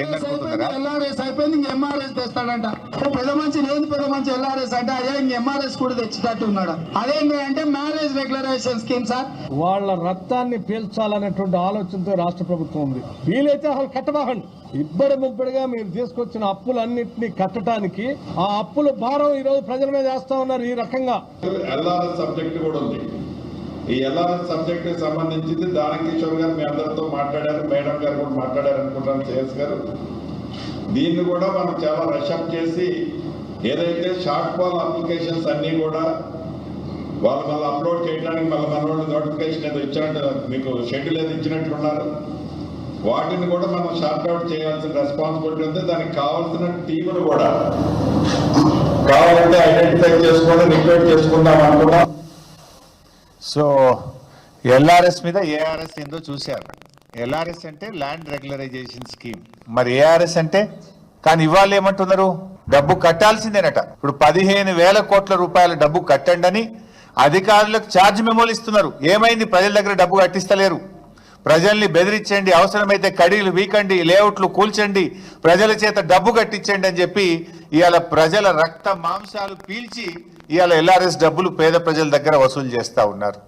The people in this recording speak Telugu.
ఎల్ఆర్ఎస్ అయిపోయింది ఇంక ఎంఆర్ఎస్ తెస్తాడంట. పెద్ద మంచి లేదు పెద్ద మంచి ఎల్ఆర్ఎస్ అంటే అదే ఇంక ఎంఆర్ఎస్ కూడా తెచ్చేటట్టు ఉన్నాడు అదేంటి అంటే మ్యారేజ్ రెగ్యులరైజేషన్ స్కీమ్ సార్. వాళ్ళ రక్తాన్ని పీల్చాలనేటువంటి ఆలోచనతో రాష్ట్ర ప్రభుత్వం ఉంది. వీలైతే అసలు కట్టబాకండి. ఇబ్బడి ముబ్బడిగా మీరు తీసుకొచ్చిన అప్పులన్నింటినీ కట్టడానికి ఆ అప్పుల భారం ఈ రోజు ప్రజల మీద వేస్తా ఉన్నారు ఈ రకంగా. ఎల్ఆర్ఎస్ సబ్జెక్ట్ కూడా ఉంది. ఈ ఎలా సబ్జెక్ట్ సంబంధించింది దానకిషోర్ గారు మీ అందరితో మాట్లాడారు మేడం గారు కూడా మాట్లాడారు అనుకుంటాను సిఎస్ గారు. దీన్ని కూడా మనం చాలా రషప్ చేసి ఏదైతే షార్ట్ ఫాల్ అప్లికేషన్స్ అన్నీ కూడా వాళ్ళు మళ్ళీ అప్లోడ్ చేయడానికి మళ్ళీ మన వాళ్ళు నోటిఫికేషన్ ఏదో ఇచ్చినట్టు మీకు షెడ్యూల్ ఏదో ఇచ్చినట్లున్నారు వాటిని కూడా మనం షార్ట్ అవుట్ చేయాల్సిన రెస్పాన్సిబిలిటీ ఉంది. దానికి కావాల్సిన టీములు కూడా కావాలంటే ఐడెంటిఫై చేసుకొని రిక్వెస్ట్ చేసుకుందాం అనుకున్నాం. సో ఎల్ఆర్ఎస్ మీద ఏఆర్ఎస్ ఏందో చూశారు. ఎల్ఆర్ఎస్ అంటే ల్యాండ్ రెగ్యులరైజేషన్ స్కీమ్ మరి ఏఆర్ఎస్ అంటే కానీ ఇవాళ ఏమంటున్నారు? డబ్బు కట్టాల్సిందేనట. ఇప్పుడు పదిహేను వేల కోట్ల రూపాయల డబ్బు కట్టండి అని అధికారులకు ఛార్జ్ మెమోలు ఇస్తున్నారు. ఏమైంది? ప్రజల దగ్గర డబ్బు కట్టిస్తలేరు. ప్రజల్ని బెదిరించండి అవసరమైతే కడీలు వీకండి లేఅవుట్లు కూల్చండి ప్రజల చేత డబ్బు కట్టించండి అని చెప్పి ఇవాళ ప్రజల రక్త మాంసాలు పీల్చి ఇవాళ ఎల్ఆర్ఎస్ డబ్బులు పేద ప్రజల దగ్గర వసూలు చేస్తా ఉన్నారు.